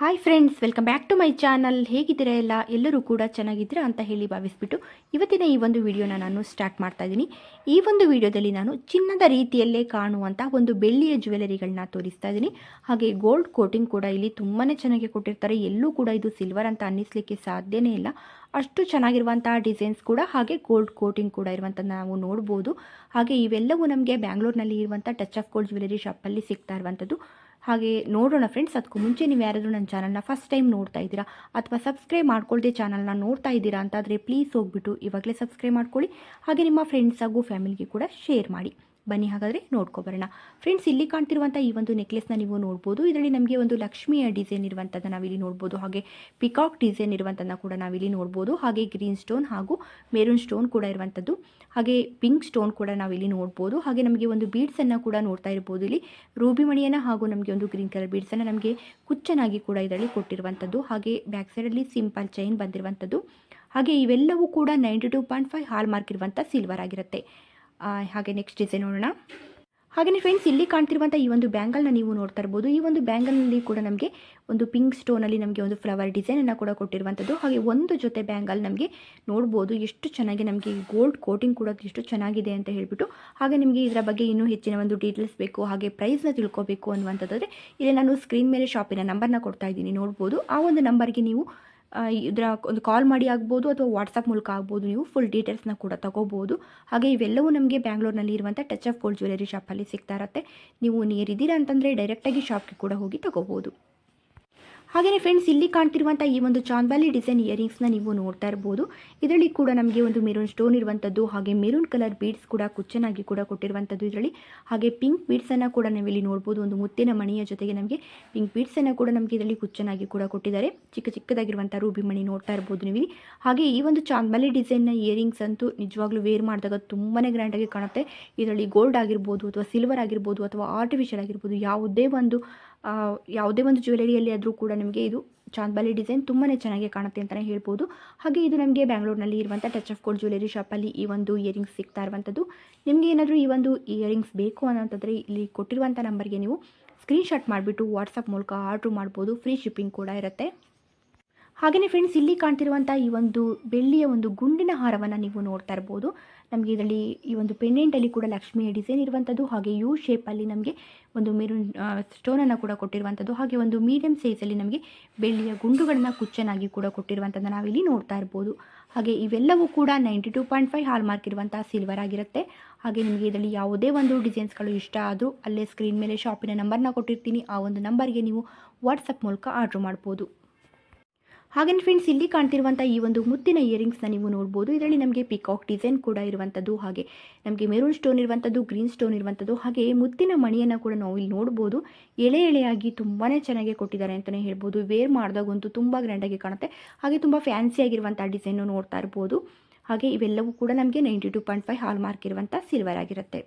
Hi friends welcome back to my channel ಹೇಗಿದ್ದೀರಾ ಎಲ್ಲ? ಎಲ್ಲರೂ ಕೂಡ ಚೆನ್ನಾಗಿದ್ದೀರಾ ಅಂತ ಹೇಳಿ ಭಾವಿಸ್ಬಿಟ್ಟು ಇವತ್ತಿನ ಈ ಒಂದು ವಿಡಿಯೋನ ನಾನು ಸ್ಟಾರ್ಟ್ ಮಾಡ್ತಾ ಇದ್ದೀನಿ. ಈ ಒಂದು ವಿಡಿಯೋದಲ್ಲಿ ನಾನು ಚಿನ್ನದ ರೀತಿಯಲ್ಲೇ ಕಾಣುವಂಥ ಒಂದು ಬೆಳ್ಳಿಯ ಜ್ಯುವೆಲರಿಗಳನ್ನ ತೋರಿಸ್ತಾ ಇದ್ದೀನಿ. ಹಾಗೆ ಗೋಲ್ಡ್ ಕೋಟಿಂಗ್ ಕೂಡ ಇಲ್ಲಿ ತುಂಬಾ ಚೆನ್ನಾಗಿ ಕೊಟ್ಟಿರ್ತಾರೆ. ಎಲ್ಲೂ ಕೂಡ ಇದು ಸಿಲ್ವರ್ ಅಂತ ಅನ್ನಿಸ್ಲಿಕ್ಕೆ ಸಾಧ್ಯನೇ ಇಲ್ಲ. ಅಷ್ಟು ಚೆನ್ನಾಗಿರುವಂಥ ಡಿಸೈನ್ಸ್ ಕೂಡ ಹಾಗೆ ಗೋಲ್ಡ್ ಕೋಟಿಂಗ್ ಕೂಡ ಇರುವಂಥದ್ದು ನಾವು ನೋಡ್ಬೋದು. ಹಾಗೆ ಇವೆಲ್ಲವೂ ನಮಗೆ ಬ್ಯಾಂಗ್ಳೂರಿನಲ್ಲಿ ಇರುವಂಥ ಟಚ್ ಆಫ್ ಗೋಲ್ಡ್ ಜ್ಯುವೆಲರಿ ಶಾಪಲ್ಲಿ ಸಿಗ್ತಾ ಇರುವಂಥದ್ದು ಹಾಗೆ ನೋಡೋಣ ಫ್ರೆಂಡ್ಸ್ ಅದಕ್ಕೂ ಮುಂಚೆ ನೀವು ಯಾರಾದರೂ ನನ್ನ ಚಾನಲ್ನ ಫಸ್ಟ್ ಟೈಮ್ ನೋಡ್ತಾ ಇದ್ದೀರಾ ಅಥವಾ ಸಬ್ಸ್ಕ್ರೈಬ್ ಮಾಡ್ಕೊಳ್ದೆ ಚಾನಲ್ನ ನೋಡ್ತಾ ಇದ್ದೀರಾ ಅಂತಾದರೆ ಪ್ಲೀಸ್ ಹೋಗ್ಬಿಟ್ಟು ಇವಾಗಲೇ ಸಬ್ಸ್ಕ್ರೈಬ್ ಮಾಡ್ಕೊಳ್ಳಿ. ಹಾಗೆ ನಿಮ್ಮ ಫ್ರೆಂಡ್ಸ್ ಹಾಗೂ ಫ್ಯಾಮಿಲಿಗೆ ಕೂಡ ಶೇರ್ ಮಾಡಿ. ಬನ್ನಿ ಹಾಗಾದರೆ ನೋಡ್ಕೊಬರೋಣ ಫ್ರೆಂಡ್ಸ್ ಇಲ್ಲಿ ಕಾಣ್ತಿರುವಂಥ ಈ ಒಂದು ನೆಕ್ಲೆಸ್ನ ನೀವು ನೋಡ್ಬೋದು. ಇದರಲ್ಲಿ ನಮಗೆ ಒಂದು ಲಕ್ಷ್ಮಿಯ ಡಿಸೈನ್ ಇರುವಂಥದ್ದು ನಾವಿಲ್ಲಿ ನೋಡ್ಬೋದು. ಹಾಗೆ ಪಿಕಾಕ್ ಡಿಸೈನ್ ಇರುವಂಥದ್ದನ್ನ ಕೂಡ ನಾವಿಲ್ಲಿ ನೋಡ್ಬೋದು. ಹಾಗೆ ಗ್ರೀನ್ ಸ್ಟೋನ್ ಹಾಗೂ ಮೆರೂನ್ ಸ್ಟೋನ್ ಕೂಡ ಇರುವಂಥದ್ದು ಹಾಗೆ ಪಿಂಕ್ ಸ್ಟೋನ್ ಕೂಡ ನಾವಿಲ್ಲಿ ನೋಡ್ಬೋದು. ಹಾಗೆ ನಮಗೆ ಒಂದು ಬೀಡ್ಸನ್ನು ಕೂಡ ನೋಡ್ತಾ ಇರ್ಬೋದು ಇಲ್ಲಿ. ರೂಬಿ ಮಣಿಯನ್ನು ಹಾಗೂ ನಮಗೆ ಒಂದು ಗ್ರೀನ್ ಕಲರ್ ಬೀಡ್ಸನ್ನು ನಮಗೆ ಕುಚ್ಚನಾಗಿ ಕೂಡ ಇದರಲ್ಲಿ ಕೊಟ್ಟಿರುವಂಥದ್ದು ಹಾಗೆ ಬ್ಯಾಕ್ ಸೈಡಲ್ಲಿ ಸಿಂಪಲ್ ಚೈನ್ ಬಂದಿರುವಂಥದ್ದು ಹಾಗೆ ಇವೆಲ್ಲವೂ ಕೂಡ ninety two point five hallmark ಇರುವಂಥ ಸಿಲ್ವರ್ ಆಗಿರುತ್ತೆ. ಹಾಗೆ ನೆಕ್ಸ್ಟ್ ಡಿಸೈನ್ ನೋಡೋಣ. ಹಾಗೆಯೇ ಫ್ರೆಂಡ್ಸ್ ಇಲ್ಲಿ ಕಾಣ್ತಿರುವಂಥ ಈ ಒಂದು ಬ್ಯಾಂಗಲ್ನ ನೀವು ನೋಡ್ತಾ ಇರ್ಬೋದು. ಈ ಒಂದು ಬ್ಯಾಂಗಲ್ನಲ್ಲಿ ಕೂಡ ನಮಗೆ ಒಂದು ಪಿಂಕ್ ಸ್ಟೋನಲ್ಲಿ ನಮಗೆ ಒಂದು ಫ್ಲವರ್ ಡಿಸೈನನ್ನು ಕೂಡ ಕೊಟ್ಟಿರುವಂಥದ್ದು ಹಾಗೆ ಒಂದು ಜೊತೆ ಬ್ಯಾಂಗಲ್ ನಮಗೆ ನೋಡ್ಬೋದು ಎಷ್ಟು ಚೆನ್ನಾಗಿ ನಮಗೆ ಗೋಲ್ಡ್ ಕೋಟಿಂಗ್ ಕೂಡ ಎಷ್ಟು ಚೆನ್ನಾಗಿದೆ ಅಂತ ಹೇಳ್ಬಿಟ್ಟು. ಹಾಗೆ ನಿಮಗೆ ಇದರ ಬಗ್ಗೆ ಇನ್ನೂ ಹೆಚ್ಚಿನ ಒಂದು ಡೀಟೇಲ್ಸ್ ಬೇಕು, ಹಾಗೆ ಪ್ರೈಸ್ನ ತಿಳ್ಕೋಬೇಕು ಅನ್ನುವಂಥದ್ದಾದರೆ ಇಲ್ಲಿ ನಾನು ಸ್ಕ್ರೀನ್ ಮೇಲೆ ಶಾಪಿನ ನಂಬರ್ನ ಕೊಡ್ತಾ ಇದ್ದೀನಿ, ನೋಡ್ಬೋದು. ಆ ಒಂದು ನಂಬರ್ಗೆ ನೀವು ಇದರ ಒಂದು ಕಾಲ್ ಮಾಡಿ ಆಗ್ಬೋದು ಅಥವಾ ವಾಟ್ಸಪ್ ಮೂಲಕ ಆಗ್ಬೋದು, ನೀವು ಫುಲ್ ಡೀಟೇಲ್ಸ್ನ ಕೂಡ ತಗೋಬೋದು. ಹಾಗೆ ಇವೆಲ್ಲವೂ ನಮಗೆ ಬ್ಯಾಂಗ್ಳೂರ್ನಲ್ಲಿ ಇರುವಂಥ ಟಚ್ ಆಫ್ ಗೋಲ್ಡ್ ಜ್ಯುವೆಲರಿ ಶಾಪಲ್ಲಿ ಸಿಗ್ತಾ ಇರುತ್ತೆ. ನೀವು ನಿಯರ್ ಅಂತಂದರೆ ಡೈರೆಕ್ಟಾಗಿ ಶಾಪ್ಗೆ ಕೂಡ ಹೋಗಿ ತಗೋಬೋದು. ಹಾಗೆಯೇ ಫ್ರೆಂಡ್ಸ್ ಇಲ್ಲಿ ಕಾಣ್ತಿರುವಂಥ ಈ ಒಂದು ಚಾಂದ್ಬಾಲಿ ಡಿಸೈನ್ ಇಯರಿಂಗ್ಸ್ನ ನೀವು ನೋಡ್ತಾ ಇರ್ಬೋದು. ಇದರಲ್ಲಿ ಕೂಡ ನಮಗೆ ಒಂದು ಮೆರೂನ್ ಸ್ಟೋನ್ ಇರುವಂಥದ್ದು ಹಾಗೆ ಮೆರೂನ್ ಕಲರ್ ಬೀಡ್ಸ್ ಕೂಡ ಕುಚ್ಚನಾಗಿ ಕೂಡ ಕೊಟ್ಟಿರುವಂಥದ್ದು ಇದರಲ್ಲಿ. ಹಾಗೆ ಪಿಂಕ್ ಬೀಡ್ಸನ್ನು ಕೂಡ ನಾವಿಲ್ಲಿ ನೋಡ್ಬೋದು. ಒಂದು ಮುತ್ತಿನ ಮಣಿಯ ಜೊತೆಗೆ ನಮಗೆ ಪಿಂಕ್ ಬೀಡ್ಸನ್ನು ಕೂಡ ನಮಗೆ ಇದರಲ್ಲಿ ಕುಚ್ಚನಾಗಿ ಕೂಡ ಕೊಟ್ಟಿದ್ದಾರೆ. ಚಿಕ್ಕ ಚಿಕ್ಕದಾಗಿರುವಂಥ ರೂಬಿ ಮಣಿ ನೋಡ್ತಾ ಇರ್ಬೋದು ನೀವು ಇಲ್ಲಿ. ಹಾಗೆ ಈ ಒಂದು ಚಾಂದ್ಬಾಲಿ ಡಿಸೈನ್ನ ಇಯರಿಂಗ್ಸ್ ಅಂತೂ ನಿಜವಾಗ್ಲೂ ವೇರ್ ಮಾಡಿದಾಗ ತುಂಬಾ ಗ್ರ್ಯಾಂಡಾಗಿ ಕಾಣುತ್ತೆ. ಇದರಲ್ಲಿ ಗೋಲ್ಡ್ ಆಗಿರ್ಬೋದು ಅಥವಾ ಸಿಲ್ವರ್ ಆಗಿರ್ಬೋದು ಅಥವಾ ಆರ್ಟಿಫಿಷಿಯಲ್ ಆಗಿರ್ಬೋದು, ಯಾವುದೇ ಒಂದು ಯಾವುದೇ ಒಂದು ಜ್ಯುವೆಲರಿಯಲ್ಲಿ ಆದರೂ ಕೂಡ ನಿಮಗೆ ಇದು ಚಾಂದ್ಬಾಲಿ ಡಿಸೈನ್ ತುಂಬಾ ಚೆನ್ನಾಗಿ ಕಾಣುತ್ತೆ ಅಂತಲೇ ಹೇಳ್ಬೋದು. ಹಾಗೆ ಇದು ನಮಗೆ ಬ್ಯಾಂಗ್ಳೂರ್ನಲ್ಲಿ ಇರುವಂಥ ಟಚ್ ಆಫ್ ಗೋಲ್ಡ್ ಜ್ಯುವೆಲರಿ ಶಾಪಲ್ಲಿ ಈ ಒಂದು ಇಯರಿಂಗ್ಸ್ ಸಿಗ್ತಾ ಇರುವಂಥದ್ದು ನಿಮಗೆ ಏನಾದರೂ ಈ ಒಂದು ಇಯರಿಂಗ್ಸ್ ಬೇಕು ಅನ್ನೋಂಥದ್ರೆ ಇಲ್ಲಿ ಕೊಟ್ಟಿರುವಂಥ ನಂಬರ್ಗೆ ನೀವು ಸ್ಕ್ರೀನ್ಶಾಟ್ ಮಾಡಿಬಿಟ್ಟು ವಾಟ್ಸಪ್ ಮೂಲಕ ಆರ್ಡ್ರ್ ಮಾಡ್ಬೋದು. ಫ್ರೀ ಶಿಪ್ಪಿಂಗ್ ಕೂಡ ಇರುತ್ತೆ. ಹಾಗೆಯೇ ಫ್ರೆಂಡ್ಸ್ ಇಲ್ಲಿ ಕಾಣ್ತಿರುವಂಥ ಈ ಒಂದು ಬೆಳ್ಳಿಯ ಒಂದು ಗುಂಡಿನ ಹಾರವನ್ನು ನೀವು ನೋಡ್ತಾ ಇರ್ಬೋದು. ನಮಗೆ ಇದರಲ್ಲಿ ಈ ಒಂದು ಪೆಂಡೆಂಟಲ್ಲಿ ಕೂಡ ಲಕ್ಷ್ಮಿಯ ಡಿಸೈನ್ ಇರುವಂಥದ್ದು ಹಾಗೆ ಯು ಶೇಪಲ್ಲಿ ನಮಗೆ ಒಂದು ಮೆರೂನ್ ಸ್ಟೋನನ್ನು ಕೂಡ ಕೊಟ್ಟಿರುವಂಥದ್ದು ಹಾಗೆ ಒಂದು ಮೀಡಿಯಮ್ ಸೈಜಲ್ಲಿ ನಮಗೆ ಬೆಳ್ಳಿಯ ಗುಂಡುಗಳನ್ನ ಕುಚ್ಚನಾಗಿ ಕೂಡ ಕೊಟ್ಟಿರುವಂಥದ್ದು ನಾವಿಲ್ಲಿ ನೋಡ್ತಾ ಇರ್ಬೋದು. ಹಾಗೆ ಇವೆಲ್ಲವೂ ಕೂಡ ninety two point five hallmark ಇರುವಂಥ ಸಿಲ್ವರ್ ಆಗಿರುತ್ತೆ. ಹಾಗೆ ನಿಮಗೆ ಇದರಲ್ಲಿ ಯಾವುದೇ ಒಂದು ಡಿಸೈನ್ಸ್ಗಳು ಇಷ್ಟ ಆದರೂ ಅಲ್ಲೇ ಸ್ಕ್ರೀನ್ ಮೇಲೆ ಶಾಪಿನ ನಂಬರ್ನ ಕೊಟ್ಟಿರ್ತೀನಿ. ಆ ಒಂದು ನಂಬರ್ಗೆ ನೀವು ವಾಟ್ಸಪ್ ಮೂಲಕ ಆರ್ಡ್ರ್ ಮಾಡ್ಬೋದು. ಹಾಗೆಯೇ ಫ್ರೆಂಡ್ಸ್ ಇಲ್ಲಿ ಕಾಣ್ತಿರುವಂಥ ಈ ಒಂದು ಮುತ್ತಿನ ಇಯರಿಂಗ್ಸ್ನ ನೀವು ನೋಡ್ಬೋದು. ಇದರಲ್ಲಿ ನಮಗೆ ಪಿಕಾಕ್ ಡಿಸೈನ್ ಕೂಡ ಇರುವಂಥದ್ದು ಹಾಗೆ ನಮಗೆ ಮೆರೂನ್ ಸ್ಟೋನ್ ಇರುವಂಥದ್ದು ಗ್ರೀನ್ ಸ್ಟೋನ್ ಇರುವಂಥದ್ದು ಹಾಗೆ ಮುತ್ತಿನ ಮಣಿಯನ್ನು ಕೂಡ ನಾವು ಇಲ್ಲಿ ನೋಡ್ಬೋದು. ಎಳೆ ಎಳೆಯಾಗಿ ತುಂಬಾ ಚೆನ್ನಾಗಿ ಕೊಟ್ಟಿದ್ದಾರೆ ಅಂತಲೇ ಹೇಳ್ಬೋದು. ವೇರ್ ಮಾಡಿದಾಗಂತೂ ತುಂಬ ಗ್ರ್ಯಾಂಡಾಗಿ ಕಾಣುತ್ತೆ. ಹಾಗೆ ತುಂಬ ಫ್ಯಾನ್ಸಿ ಆಗಿರುವಂಥ ಡಿಸೈನು ನೋಡ್ತಾ ಇರ್ಬೋದು. ಹಾಗೆ ಇವೆಲ್ಲವೂ ಕೂಡ ನಮಗೆ ninety two point five hallmark ಇರುವಂಥ ಸಿಲ್ವರ್ ಆಗಿರುತ್ತೆ.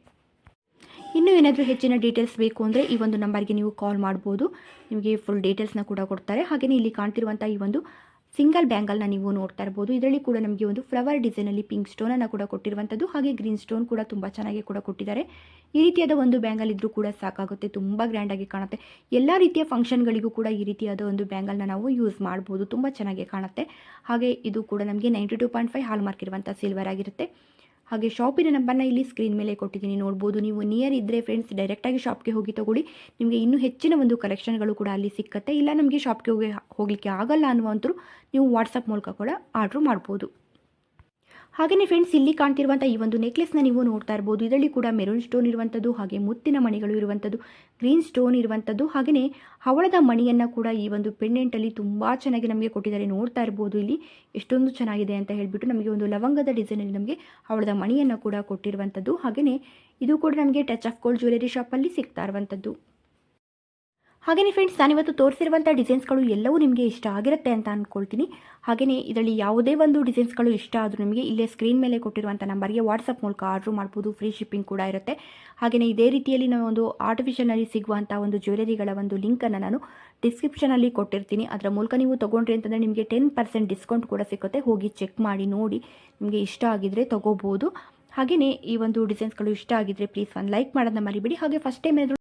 ಇನ್ನೂ ಏನಾದರೂ ಹೆಚ್ಚಿನ ಡೀಟೇಲ್ಸ್ ಬೇಕು ಅಂದರೆ ಈ ಒಂದು ನಂಬರ್ಗೆ ನೀವು ಕಾಲ್ ಮಾಡ್ಬೋದು. ನಿಮಗೆ ಫುಲ್ ಡೀಟೇಲ್ಸ್ನ ಕೂಡ ಕೊಡ್ತಾರೆ. ಹಾಗೆಯೇ ಇಲ್ಲಿ ಕಾಣ್ತಿರುವಂಥ ಈ ಒಂದು ಸಿಂಗಲ್ ಬ್ಯಾಂಗಲ್ನ ನೀವು ನೋಡ್ತಾ ಇರ್ಬೋದು. ಇದರಲ್ಲಿ ಕೂಡ ನಮಗೆ ಒಂದು ಫ್ಲವರ್ ಡಿಸೈನಲ್ಲಿ ಪಿಂಕ್ ಸ್ಟೋನನ್ನು ಕೂಡ ಕೊಟ್ಟಿರುವಂಥದ್ದು ಹಾಗೆ ಗ್ರೀನ್ ಸ್ಟೋನ್ ಕೂಡ ತುಂಬ ಚೆನ್ನಾಗಿ ಕೂಡ ಕೊಟ್ಟಿದ್ದಾರೆ. ಈ ರೀತಿಯಾದ ಒಂದು ಬ್ಯಾಂಗಲ್ ಇದ್ದರೂ ಕೂಡ ಸಾಕಾಗುತ್ತೆ, ತುಂಬ ಗ್ರ್ಯಾಂಡಾಗಿ ಕಾಣುತ್ತೆ. ಎಲ್ಲ ರೀತಿಯ ಫಂಕ್ಷನ್ಗಳಿಗೂ ಕೂಡ ಈ ರೀತಿಯಾದ ಒಂದು ಬ್ಯಾಂಗಲ್ನ ನಾವು ಯೂಸ್ ಮಾಡ್ಬೋದು, ತುಂಬ ಚೆನ್ನಾಗಿ ಕಾಣುತ್ತೆ. ಹಾಗೆ ಇದು ಕೂಡ ನಮಗೆ ninety two point five hallmark ಇರುವಂಥ ಸಿಲ್ವರ್ ಆಗಿರುತ್ತೆ. ಹಾಗೆ ಶಾಪಿನ ನಂಬರ್ನ ಇಲ್ಲಿ ಸ್ಕ್ರೀನ್ ಮೇಲೆ ಕೊಟ್ಟಿದ್ದೀನಿ, ನೋಡ್ಬೋದು. ನೀವು ನಿಯರ್ ಇದ್ದರೆ ಫ್ರೆಂಡ್ಸ್ ಡೈರೆಕ್ಟಾಗಿ ಶಾಪ್ಗೆ ಹೋಗಿ ತಗೊಳ್ಳಿ. ನಿಮಗೆ ಇನ್ನೂ ಹೆಚ್ಚಿನ ಒಂದು ಕಲೆಕ್ಷನ್ಗಳು ಕೂಡ ಅಲ್ಲಿ ಸಿಕ್ಕತ್ತೆ. ಇಲ್ಲ, ನಮಗೆ ಶಾಪ್ಗೆ ಹೋಗಿ, ಹೋಗಲಿಕ್ಕೆ ಆಗಲ್ಲ ಅನ್ನುವಂಥರು ನೀವು ವಾಟ್ಸಪ್ ಮೂಲಕ ಕೂಡ ಆರ್ಡ್ರು ಮಾಡ್ಬೋದು. ಹಾಗೆಯೇ ಫ್ರೆಂಡ್ಸ್ ಇಲ್ಲಿ ಕಾಣ್ತಿರುವಂಥ ಈ ಒಂದು ನೆಕ್ಲೆಸ್ನ ನೀವು ನೋಡ್ತಾ ಇರ್ಬೋದು. ಇದರಲ್ಲಿ ಕೂಡ ಮೆರೂನ್ ಸ್ಟೋನ್ ಇರುವಂಥದ್ದು ಹಾಗೆ ಮುತ್ತಿನ ಮಣಿಗಳು ಇರುವಂಥದ್ದು ಗ್ರೀನ್ ಸ್ಟೋನ್ ಇರುವಂಥದ್ದು ಹಾಗೆಯೇ ಹವಳದ ಮಣಿಯನ್ನು ಕೂಡ ಈ ಒಂದು ಪೆಂಡೆಂಟಲ್ಲಿ ತುಂಬ ಚೆನ್ನಾಗಿ ನಮಗೆ ಕೊಟ್ಟಿದ್ದಾರೆ. ನೋಡ್ತಾ ಇರ್ಬೋದು ಇಲ್ಲಿ ಎಷ್ಟೊಂದು ಚೆನ್ನಾಗಿದೆ ಅಂತ ಹೇಳಿಬಿಟ್ಟು ನಮಗೆ ಒಂದು ಲವಂಗದ ಡಿಸೈನಲ್ಲಿ ನಮಗೆ ಹವಳದ ಮಣಿಯನ್ನು ಕೂಡ ಕೊಟ್ಟಿರುವಂಥದ್ದು ಹಾಗೆಯೇ ಇದು ಕೂಡ ನಮಗೆ ಟಚ್ ಆಫ್ ಗೋಲ್ಡ್ ಜ್ಯುವೆಲರಿ ಶಾಪಲ್ಲಿ ಸಿಗ್ತಾ ಇರುವಂಥದ್ದು ಹಾಗೆಯೇ ಫ್ರೆಂಡ್ಸ್ ನಾನಿವತ್ತು ತೋರಿಸಿರುವಂಥ ಡಿಸೈನ್ಸ್ಗಳು ಎಲ್ಲವೂ ನಿಮಗೆ ಇಷ್ಟ ಆಗಿರುತ್ತೆ ಅಂತ ಅಂದ್ಕೊಳ್ತೀನಿ ಹಾಗೆಯೇ ಇದರಲ್ಲಿ ಯಾವುದೇ ಒಂದು ಡಿಸೈನ್ಸ್ಗಳು ಇಷ್ಟ ಆದರೂ ನಿಮಗೆ ಇಲ್ಲೇ ಸ್ಕ್ರೀನ್ ಮೇಲೆ ಕೊಟ್ಟಿರುವಂಥ ನಂಬರ್ಗೆ ವಾಟ್ಸಪ್ ಮೂಲಕ ಆರ್ಡ್ರ್ ಮಾಡ್ಬೋದು ಫ್ರೀ ಶಿಪ್ಪಿಂಗ್ ಕೂಡ ಇರುತ್ತೆ. ಹಾಗೆಯೇ ಇದೇ ರೀತಿಯಲ್ಲಿ ನಾವು ಒಂದು ಆರ್ಟಿಫಿಷಿಯಲ್ನಲ್ಲಿ ಸಿಗುವಂಥ ಒಂದು ಜ್ಯುವೆಲರಿಗಳ ಒಂದು ಲಿಂಕನ್ನು ನಾನು ಡಿಸ್ಕ್ರಿಪ್ಷನಲ್ಲಿ ಕೊಟ್ಟಿರ್ತೀನಿ. ಅದರ ಮೂಲಕ ನೀವು ತೊಗೊಂಡ್ರಿ ಅಂತಂದರೆ ನಿಮಗೆ ಟೆನ್ ಪರ್ಸೆಂಟ್ ಡಿಸ್ಕೌಂಟ್ ಕೂಡ ಸಿಗುತ್ತೆ ಹೋಗಿ ಚೆಕ್ ಮಾಡಿ, ನೋಡಿ ನಿಮಗೆ ಇಷ್ಟ ಆಗಿದ್ದರೆ ತೊಗೋಬೋದು. ಹಾಗೆಯೇ ಈ ಒಂದು ಡಿಸೈನ್ಸ್ಗಳು ಇಷ್ಟ ಆಗಿದ್ದರೆ ಪ್ಲೀಸ್ ಒಂದು ಲೈಕ್ ಮಾಡೋದನ್ನ ಮರಿಬೇಡಿ. ಹಾಗೆ ಫಸ್ಟ್ ಟೈಮ್ ಏನಾದರೂ